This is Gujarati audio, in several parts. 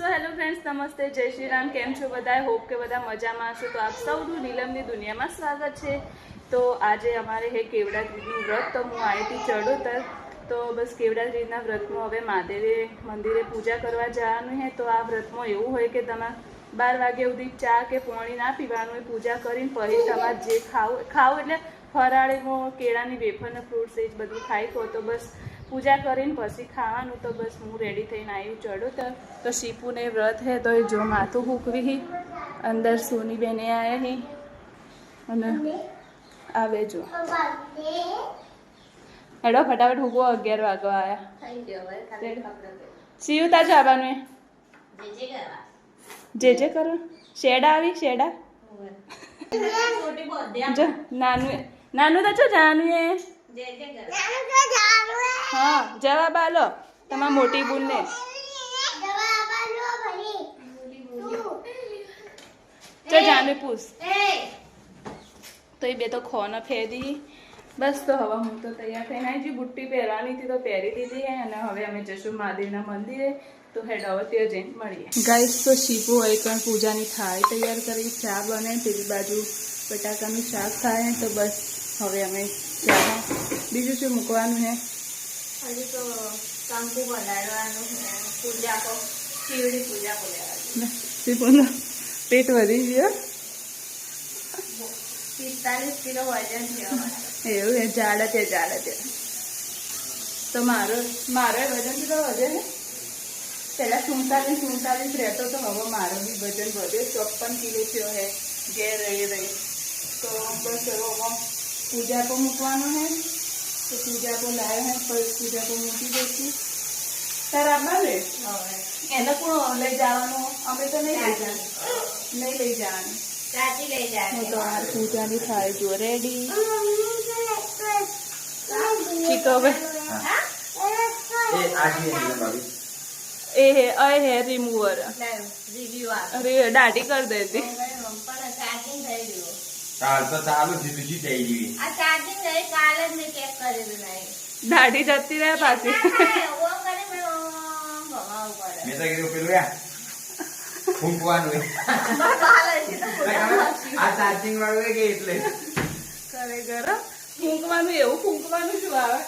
સો હેલો ફ્રેન્ડ્સ નમસ્તે જય શ્રી રામ કેમ છો બધા હોપ કે બધા મજામાં હશો તો આપ સૌનું નીલમની દુનિયામાં સ્વાગત છે તો આજે અમારે હે કેવડાગીરીનું વ્રત. તો હું આવી હતી ચડોતર. તો બસ કેવડાગીરીના વ્રતમાં હવે મહાદેવે મંદિરે પૂજા કરવા જવાનું છે. તો આ વ્રતમાં એવું હોય કે તમે બાર વાગ્યા સુધી ચા કે પોણી ના પીવાનું હોય, પૂજા કરીને પછી તમારે જે ખાવું ખાવું એટલે ફરાળીમાં કેળાની વેફરના ફ્રૂટ્સ એ જ બધું ખાઈ કહો તો બસ પૂજા કરીને પછી ખાવાનું તો બસ હું રેડી થઈને આવી ચડોતર તો શીપુને વ્રત હે તો એ જો માથું હૂકવી હી અંદર સોની બેને આવ્યા હી અને આવે જો. હેડો ફટાફટ હૂકો અગિયાર વાગવા આવ્યા સીયું તા એ જે જે કરો. શેડા આવી શેડા? નાનું નાનું તો છો જાનું એ હા જવાબ આલો તમારા મોટી બુનને. ચો જાને પૂછ. તો એ બે તો ખોને ફેરી. બસ તો હવે હું તો તૈયાર થઈને આવી જી બુટ્ટી પહેરવાની હતી તો પહેરી દીધી અને હવે અમે જશું મહાદેવના મંદિરે. તો હેડ હવે ત્યાં જઈને મળીએ. ગાઈસ તો શીપો હોય પણ પૂજાની થાળી તૈયાર કરી ચા બને પેલી બાજુ બટાકાનું શાક થાય તો બસ હવે અમે ચામાં બીજું શું મૂકવાનું હે? હજી તો કંકુ બનાવવાનું છે પૂજા કો શિવડી પૂજા બોલાવવાની શીપુનું પેટ વધી ગયો પિસ્તાલીસ કિલો વજન છે એવું એ જાડે તે જાડે તે તો મારો મારો વજન કેટલો વધે ને પહેલા સુડતાલીસ સુડતાલીસ રહેતો તો હવે મારો બી વજન વધ્યો. ચોપન કિલો થયો હે ઘેર રહી રહી. તો બસ હવે પૂજા તો મૂકવાનું હે તો પૂજા તો લાવ્યો હે પછી પૂજા તો મૂકી દઈશું તારા આબા રે એને કોણ લઈ જવાનો અમે તો નહીં લઈ જવાનું નહીં લઈ જવાનું ચાચી લઈ જાય હું તો આ પૂજાની થાળી જો રેડી ચીતો હવે એ હે અય હે રિમૂવર દાઢી કરી દેતી પણ ચાર્જિંગ થઈ ગયું ચાલ તો ચાલુ છે બીજી જઈ ગઈ. આ ચાર્જિંગ નહીં કાલે જ મેં ચેક કરેલું નહીં. દાઢી જતી રહે પાછી. મેં તો કીધું પેલું યા ફૂંકવાનું આ ચાર્જિંગ વાળું કે એટલે. ખરેખર ફૂંકવાનું એવું ફૂંકવાનું શું આવે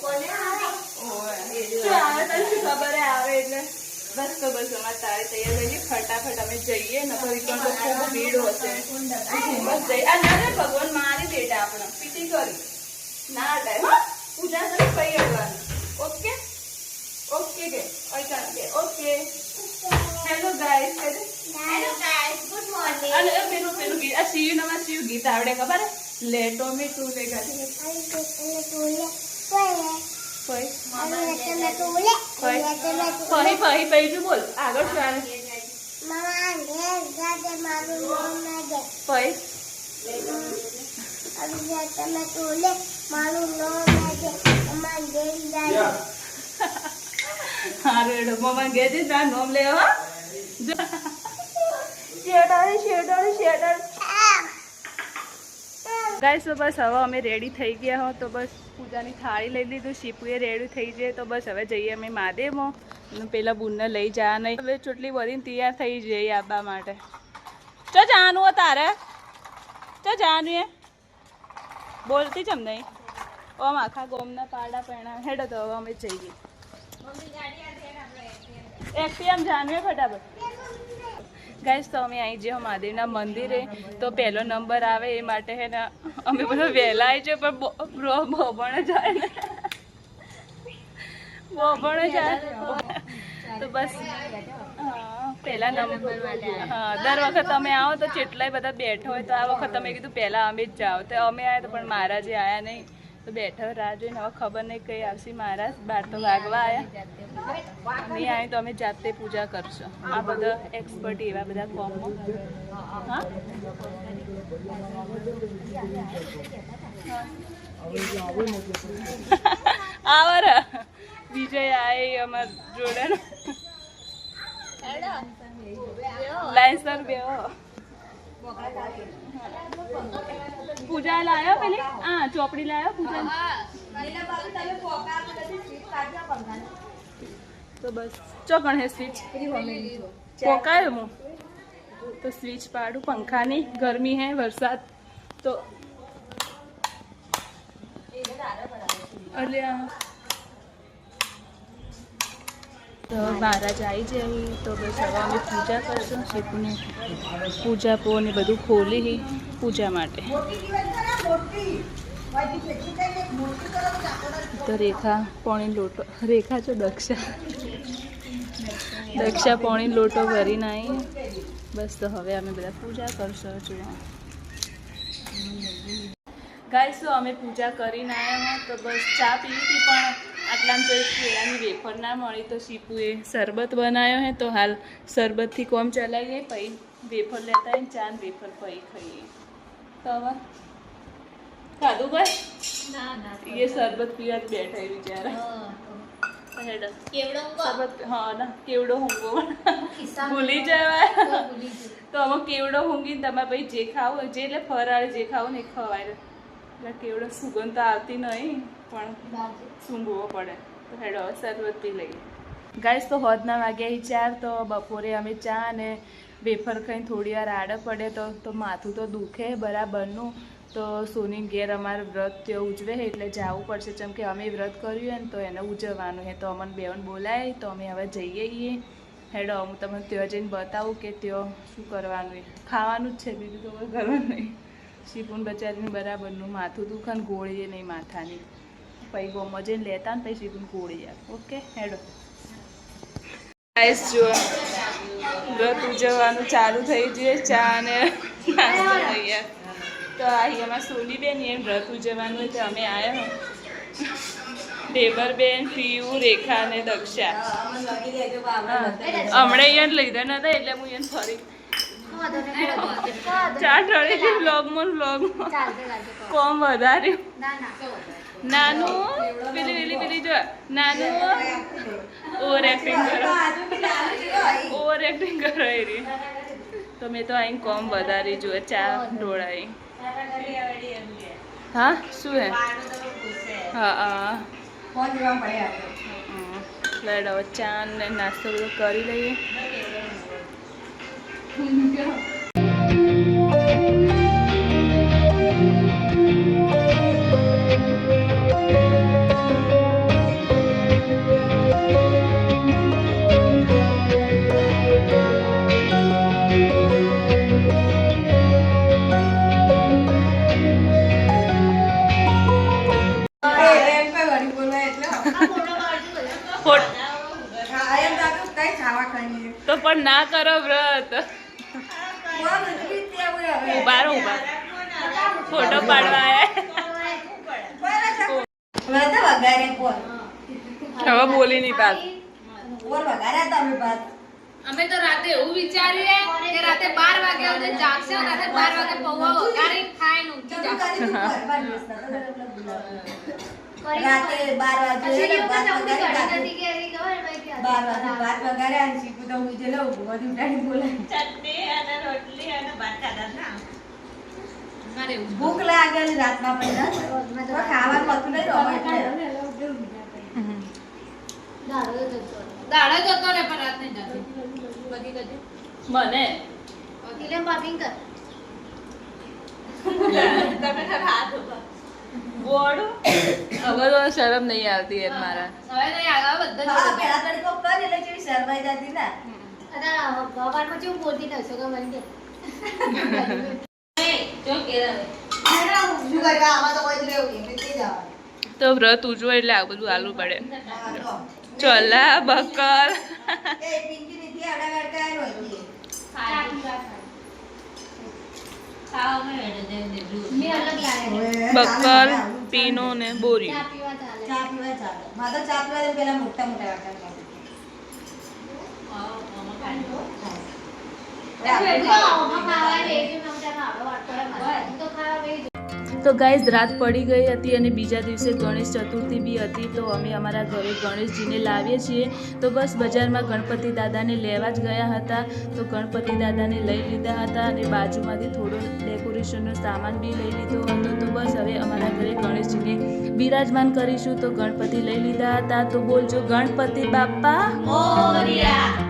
કોને આવે ઓય. શું આવે તને શું ખબર હે આવે એટલે બસ તો બસ અમારે તારે તૈયાર થઈ ગઈ ફટાફટ અમે જઈએ ને ફરી ઈકણ તો ખૂબ ભીડ હશે. બસ જઈ. આ ના ભગવાન મારી બેટા આપણે. પીટી કરી. ના ટાઈમ હા? પૂજા કરી કઈ અડવાનું. ઓકે? ઓકે કે? Okay. Hello guys hello guys good morning અને પેલું પેલું ગીત આ શિવ નામાં સીયુ ગીત આવડે ખબર લેટો મી ટુ લે કોઈ ફહી ફહી પૈજુ બોલ. આગળ શું આવે? ફહી હા રેડો મમ્મા ગે છે તાર નોમ લે હો. શેડર શેડર શેડર ગાઈસ તો બસ હવે અમે રેડી થઈ ગયા હો તો બસ પૂજાની થાળી લઈ લીધું શીપુએ રેડી થઈ જાય તો બસ હવે જઈએ અમે મહાદેવમાં. પેલા બુનને લઈ જવા નહીં. હવે ચોટલી બધી તૈયાર થઈ જઈએ આબા માટે. ચો જાનું હો તારે? ચો જાનું એ? બોલતી જમ નહીં. ઓમ આખા ગોમના પાડા પહેણા. હેડો તો હવે અમે જઈએ. મમ્મી ગાડી આ દે ને આપણે એક્ટિવ જાનવે ફટાફટ. ગાઈસ, તો અમે આવી જઈએ મહાદેવના મંદિરે. તો પહેલો નંબર આવે એ માટે હે ને, અમે બધા વહેલા આવી જઈએ, પણ બોબણ જાય ને. બોબણે જાય. તો બસ પહેલા નંબર હા, દર વખત તમે આવો તો જેટલાય બધા બેઠો હોય, તો આ વખત તમે કીધું પહેલા અમે જ જાઓ. તો અમે આવ્યા તો પણ મહારાજે આવ્યા નહીં. તો બેઠો રાહ જોઈને હવે ખબર નહીં કઈ આવશે મારા બાર તો વાગવા આવ્યા નહીં આવી તો અમે જાતે પૂજા કરશો. આ બધા એક્સપર્ટ એવા બધા કોમમાં હા? આवर વિજય આય અમાર જોડે. લાઈન સર બેહો. પૂજા લાયો પેલી? હા, ચોપડી લાયો પૂજા. તો બસ. ચોકણ હે સ્વિચ પોકાયો હું. તો સ્વિચ પાડું. પંખાની ગરમી હે, વરસાદ. તો અલ્યા તો મહારાજ આવી જાય તો બસ અમે પૂજા કરશું શીખની પૂજા પો ને બધું ખોલી પૂજા માટે. તો રેખા પોણી લોટો, રેખા જો દક્ષા દક્ષા પોણી લોટો ભરીને આવી બસ તો હવે અમે બધા પૂજા કરશું જો ગાઈસ તો અમે પૂજા કરીને આવ્યા તો બસ ચા પીવી હતી પણ આટલામાં તો કેળાની વેફર ના મળી તો શીપુએ શરબત બનાવ્યો હે તો હાલ શરબતથી કોમ ચલાવીએ પછી વેફર લેતા આવીને ચા વેફર પછી ખાઈએ. તો હવે? ખાધું ભાઈ ના ના એ શરબત પીવા જ બેઠા બિચારા. શરબત હા ના કેવડો ઊંઘો? ભૂલી જવાય. તો અમે કેવડો ઊંઘીને તમારે પછી જે ખાવ જે એટલે ફરાળ જે ખાવું ને એ ખવાય. એટલે કેવડો સુગંધ તો આવતી નહીં પણ. સૂંઘવો પડે. તો હેડો શરબત પી લઈએ. ગાઈસ તો હોદના વાગ્યા ચાર તો બપોરે અમે ચા અને વેફર ખાઈને થોડી વાર આડે પડે તો તો માથું તો દુખે બરાબરનું. તો સોની ઘેર અમારે વ્રત ત્યાં ઉજવે એટલે જવું પડશે. જેમ કે અમે વ્રત કર્યું હોય ને તો એને ઉજવવાનું છે તો અમને બેવન બોલાય તો અમે હવે જઈએ છીએ હેડો હું તમને ત્યાં જઈને બતાવું કે ત્યાં શું કરવાનું ખાવાનું જ છે બીજું તો કરવાનું નહીં શીપુન બચારીને બરાબરનું માથું દુખે ને ગોળીએ નહીં માથાની. પછી ગોમાં જઈને લેતા ને પછી શીપુન ગોળી આપે ઓકે હેડો. ગાઈસ જુઓ. વ્રત ઉજવવાનું ચાલુ થઈ ગયું ચા અને નાસ્તો તૈયાર તો અહીં અમારા સોનીબેન એમ વ્રત ઉજવવાનું હોય તો અમે આવ્યા દેવરબેન પિયુ રેખા અને દક્ષા. હમણાં અહીંયા લીધા નતા એટલે હું અહીંયા ફરી. ચાર ઠળી થી વ્લોગમાં વ્લોગમાં કોમ વધાર્યું. નાનું પેલી પેલી પેલી જો નાનું. ઓવર એક્ટિંગ કરો. ઓવર એક્ટિંગ કરો એ રી તો મેં તો અહીં કોમ વધારી જુએ ચા ઢોળાઈ. હા શું હે? હા હા. હમ. લેડ ચા ને નાસ્તો બધો કરી લઈએ આ મોટો બાજુ બોલો. ફોટ તો પણ ના કરો વ્રત. ઊભા ઊભા ફોટો પાડવા આયા હવે બોલી નહીં પાક અમે તો રાતે એવું વિચારીએ કે રાતે બાર વાગે સુધી જાગશે રાતે બાર વાગે પૌવા વઘારી ખાય ને. રાતે બાર વાગે ભાત બાર વાગે ભાત વઘાર્યા અને શીખું તો હું જે લઉં બધું ઉઠાડી બોલાય મારે એવું. ભૂખ લાગે ને રાતના પણ ખાવાનું હતું નહીં તો હવે દાડો જતો દાડો જતો ને પણ રાત નહીં જતો. બધી બધી. મને? એટલે પાપિંગ કર. ગોળ હવે તો શરમ નહીં આવતી એમ મારા. હવે નહીં આગળ બધા હા, પહેલા તડકો કર એટલે જેવી શરમાઈ જતી ને. અત્યારે ભગવાનમાં કેવું બોલતી નશો કે મને કે જો તો વ્રત ઉજવો એટલે આ બધું આલુ પડે. ચલા બકર. એ પિંકી નીતિ ચાલે, પીનો ને ચા પીવા ચાલે. ચા પીવા ચાલે. માતા ચા પીવા તો પેલા મોટા મોટા વાટકા ખાવા. ખાવા તો ગાઈઝ રાત પડી ગઈ હતી અને બીજા દિવસે ગણેશ ચતુર્થી બી હતી, તો અમે અમારા ઘરે ગણેશજીને લાવીએ છીએ. તો બસ બજારમાં ગણપતિ દાદાને લેવા જ ગયા હતા. તો ગણપતિ દાદાને લઈ લીધા હતા અને બાજુમાંથી થોડો ડેકોરેશનનો સામાન બી લઈ લીધો હતો. તો બસ હવે અમારા ઘરે ગણેશજીને બિરાજમાન કરીશું. તો ગણપતિ લઈ લીધા હતા. તો બોલજો ગણપતિ બાપ્પા મોરિયા.